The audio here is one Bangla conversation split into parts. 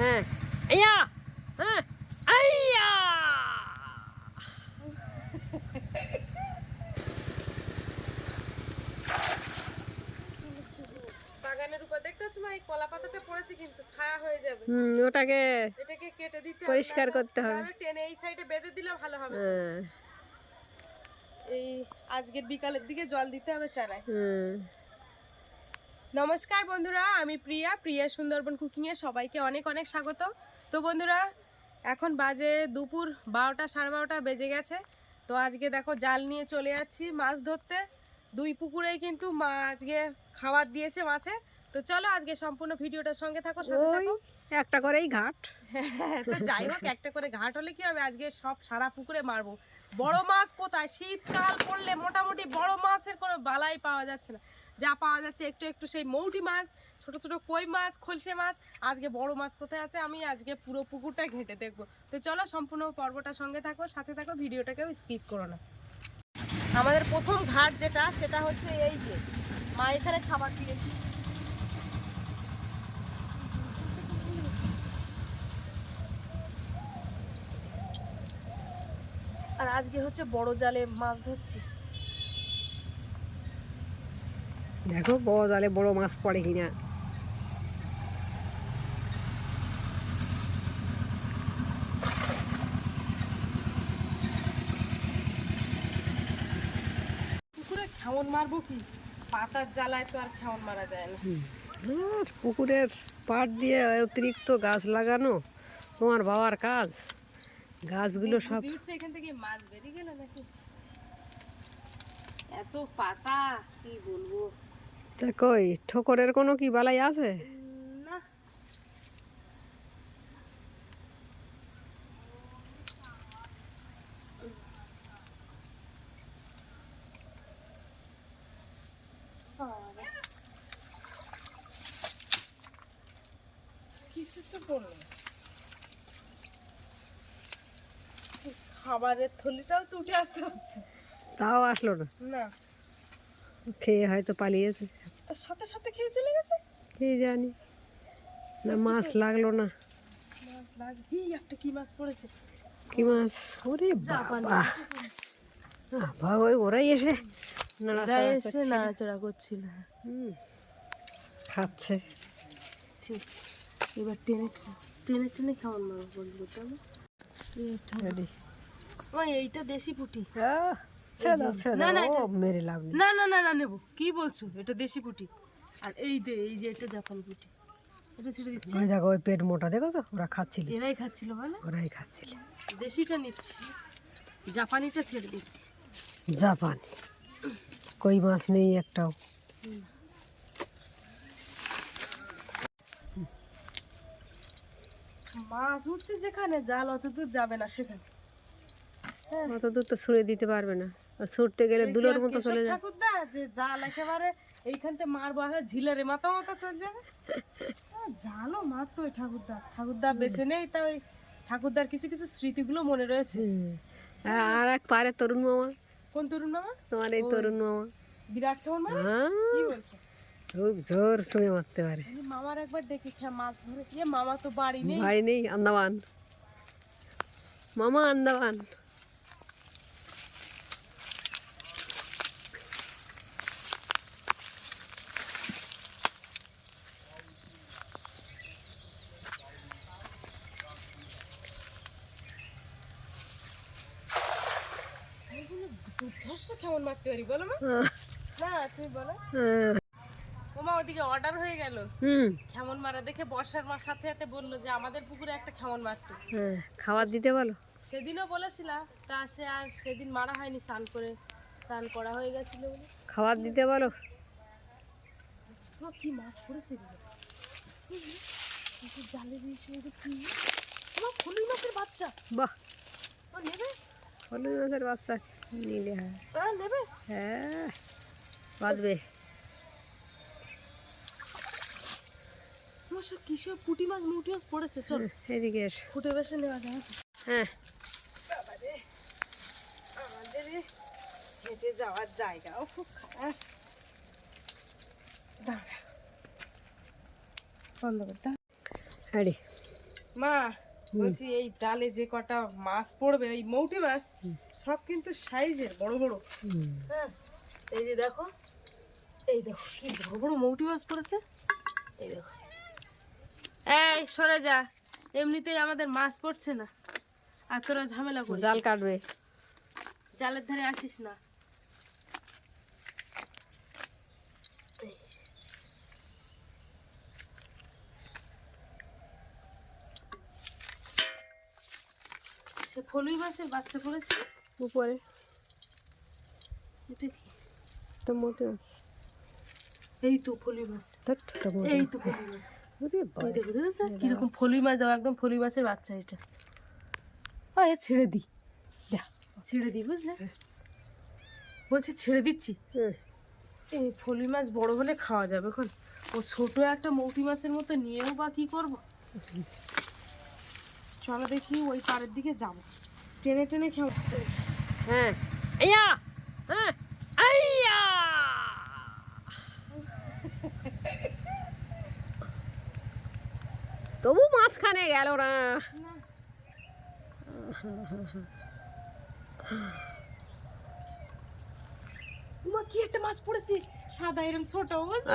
হ্যাঁ। আইয়া হ্যাঁ। আইয়া বাগানের উপর দেখতে পাচ্ছ মা এই কলা পাতাটা পড়েছে কিন্তু ছায়া হয়ে যাবে। হুম ওটাকে এটাকে কেটে দিতে পরিষ্কার করতে হবে। টেনে এই সাইডে বেঁধে দিলে ভালো হবে। হ্যাঁ। এই আজকের বিকালের দিকে জল দিতে হবে চারায় হুম। নমস্কার বন্ধুরা আমি প্রিয়া প্রিয়া সুন্দরবন কুকিংয়ে সবাইকে অনেক অনেক স্বাগত। তো বন্ধুরা এখন বাজে দুপুর বারোটা সাড়ে বারোটা বেজে গেছে। তো আজকে দেখো জাল নিয়ে চলে যাচ্ছি মাছ ধরতে। দুই পুকুরেই কিন্তু মা আজকে খাবার দিয়েছে মাছে তো চলো আজকে সম্পূর্ণ ভিডিওটার সঙ্গে থাকো সাথে থাকো। একটা করেই ঘাট। হ্যাঁ, তো যাই হোক একটা করে ঘাট হলে কি হবে? আজকে সব সারা পুকুরে মারবো। বড় মাছ কোথায়? শীতকাল পড়লে মোটামুটি বড় মাছের কোনো বালাই পাওয়া যাচ্ছে না। যা পাওয়া যাচ্ছে একটু একটু সেই মৌটি মাছ, ছোট ছোট কই মাছ, খলসে মাছ, আজকে বড় মাছ কোথায় আছে আমি আজকে পুরো পুকুরটা ঘেঁটে দেখব। তো চলো সম্পূর্ণ পর্বটা সঙ্গে থাকো, সাথে থাকো, ভিডিওটাকেও স্কিপ করো না। আমাদের প্রথম ঘাট যেটা, সেটা হচ্ছে এই যে। মা, এখানে খাবার দিয়েছি আর আজকে হচ্ছে বড় জালে মাছ ধরছি। দেখো বড় জালে বড় মাছ পড়ে কিনা। পুকুরে খেমন মারবো কি? পাতার জ্বালায় তো আর খেমন মারা যায় না। পুকুরের পাট দিয়ে অতিরিক্ত গাছ লাগানো তোমার বাবার কাজ। গাছগুলো সব এখান থেকে মাছ বেরিয়ে গেল নাকি? এত পাতা কি বলব? তা কই ঠোকরের কোনো কি বালাই আছে? না। কিছু তো করল খাবারের থলিটাও তো উঠে আসতে তাও আসলো না? না। খেয়ে হয়তো পালিয়েছে। সাথে সাথে খেয়ে চলে গেছে? কে জানি। না মাছ লাগল না। মাছ লাগে এই একটা কি মাছ পড়েছে? কি মাছ? ওরে বাবা। বাবা ওই ওরাই এসে নাড়াচাড়া এসে নাড়াচাড়া করছিল। হুম, খাচ্ছে। ঠিক এবার টেনে টেনে টেনে খাওয়ান মারো তাহলে। রেডি ওই এইটা দেশি পুটি। ছেড়ে দাও ছেড়ে না, না, দাও ও মেরে লাভ নেই। না না না না নেব। কি বলছো? এটা দেশি পুটি। আর এই দে এই যে এটা জাপানি পুটি। এটা ছেড়ে দিচ্ছি। ওই দেখো ওই পেট মোটা দেখো তো ওরা খাচ্ছিল। এরাই খাচ্ছিল বলে? ওরাই খাচ্ছিল। দেশিটা নিচ্ছি। জাপানিটা ছেড়ে দিচ্ছি। জাপান। কই মাছ নেই একটাও। মাছ উঠছে যেখানে জাল অত দূর যাবে না সেখানে। অত দূর তো ছুঁড়ে দিতে পারবে না। ছুটতে গেলে দুলোর মতো চলে যায়। ঠাকুরদা যে জাল একেবারে এইখান থেকে মারবো হয়ে ঝিলের মাথা মাথা চলে যাবে। জালও মারতো ঠাকুরদা। ঠাকুরদা বেছে নেই তা ওই ঠাকুরদার কিছু কিছু স্মৃতিগুলো মনে রয়েছে। আর এক পারে তরুণ মামা। কোন তরুণ মামা? তোমার এই তরুণ মামা। বিরাট ঠাকুর মামা হ্যাঁ। কি বলছে? খুব জোর ছুঁড়ে মারতে পারে। মামার একবার দেখি খেয়ে মাছ ধরে। ইয়ে মামা তো বাড়ি নেই। বাড়ি নেই আন্দামান। মামা আন্দামান। দুর্ধর্ষ কেমন মারতে পারি? বলো মা। না তুমি বলো। হ্যাঁ। ওমা ওদিকে অর্ডার হয়ে গেল। হুম। খেমন মারা? দেখে বর্ষার মার সাথে সাথে বলল যে আমাদের পুকুরে একটা খেমন মারতে হ্যাঁ খাবার দিতে বলো। সেদিনও বলেছিলাম তা সে আর সেদিন মারা হয়নি স্নান করে স্নান করা হয়ে গেছিল বলে। খাবার দিতে বলো। কি মাছ পড়েছে জালে দিয়েছে কি? মাছের বাচ্চা। বাহ। নেবে? মাছের বাচ্চা। নিলে হয়। হ্যাঁ হ্যাঁ বাঁধবে। কিসব পুঁটি মাছ মুটি মাছ পড়েছে? চল। এদিকে এসো। ফুটে বেসে নেওয়া যায় হ্যাঁ। আমাদের এ হেঁটে যাওয়ার জায়গাও খুব খারাপ। দাঁড়া। বন্ধ কর আরে। মা বলছি এই জালে যে কটা মাছ পড়বে এই মৌটি মাছ সব কিন্তু সাইজের বড় বড়। হ্যাঁ এই যে দেখো এই দেখো কি বড় বড় মৌটি মাছ পড়েছে। এই দেখো। এই সরে যা এমনিতেই আমাদের মাছ পড়ছে না। আর তোরা ঝামেলা করিস জাল কাটবে। জালের ধারে আসিস না। সে ফলুই মাছের বাচ্চা পড়েছে। উপরে। এটা কি? একটা মোটে আছে এই তো ফলুই মাছ। এই তো ফলুই মাছ। কীরকম ফলুই মাছ দাও একদম ফলুই মাছের বাচ্চা এটা। এ ছেড়ে দি। ছেড়ে দি বুঝলে? বলছি ছেড়ে দিচ্ছি। এই ফলুই মাছ বড় হলে খাওয়া যাবে এখন। ও ছোট একটা মৌটি মাছের মতো নিয়েও বা কি করব? চলো দেখি ওই পাড়ের দিকে যাব। টেনে টেনে খেয়ে হ্যাঁ। আইয়া হ্যাঁ। আইয়া তবু মাঝখানে গেল না। মা কি একটা মাছ পড়েছে? সাদা এরকম ছোট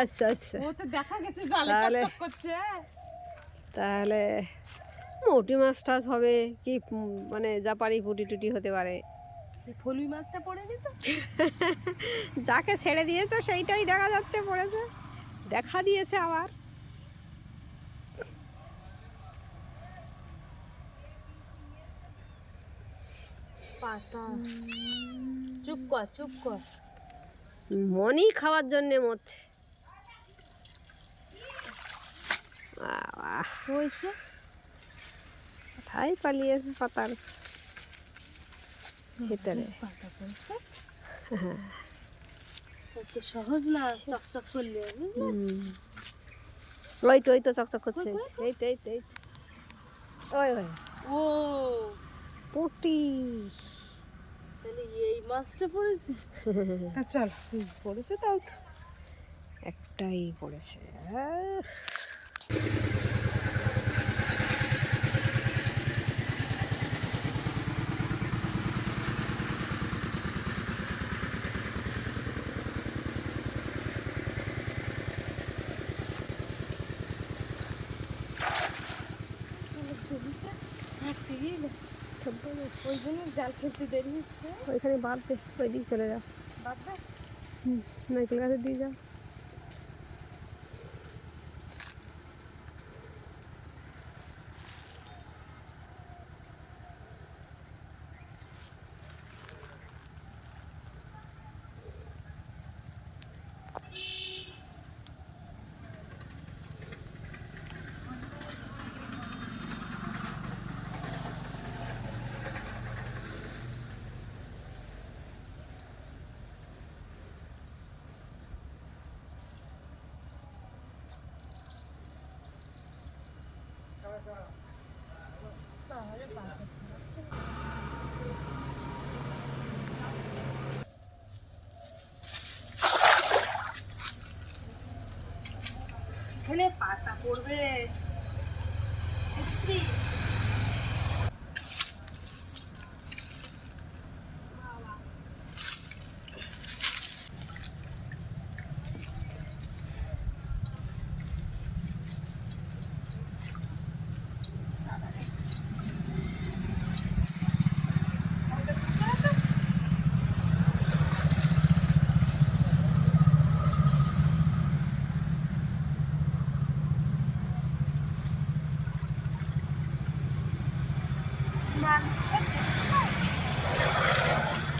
আচ্ছা আচ্ছা। ও তো দেখা গেছে জালে তাহলে- চকচক করছে তাহলে মোটি মাছ টাছ হবে কি মানে জাপানি পুটি টুটি হতে পারে। ফলুই মাছটা পড়েনি তো? যাকে ছেড়ে দিয়েছ সেইটাই দেখা যাচ্ছে পড়েছে। দেখা দিয়েছে আবার। পাতা। চুপ কর চুপ কর। মনই খাওয়ার জন্যে মরছে। হয়েছে? কোথায় পালিয়েছে পাতার? ভিতরে। পাতা পড়েছে। অত সহজ না চকচক করলে। ওই তো ওই তো চকচক করছে। এই তো এই তো এই তো। ওই ওই। ও। পুটি। তাহলে এই মাছটা পড়েছে? চল পড়েছে তাও তো। একটাই পড়েছে। ওই জন্য জাল ফেলতে দেরি হচ্ছে। ওইখানে বাঁধবে ওই দিকে চলে যাও। বাঁধবে? হুম, নারকেল গাছের দিয়ে যাও। এখানে পাতা পড়বে বুঝলি? মাছ কি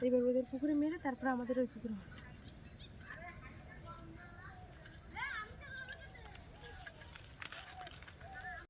এইবার ওদের পুকুরে মেরে তারপর আমাদের ওই পুকুরে।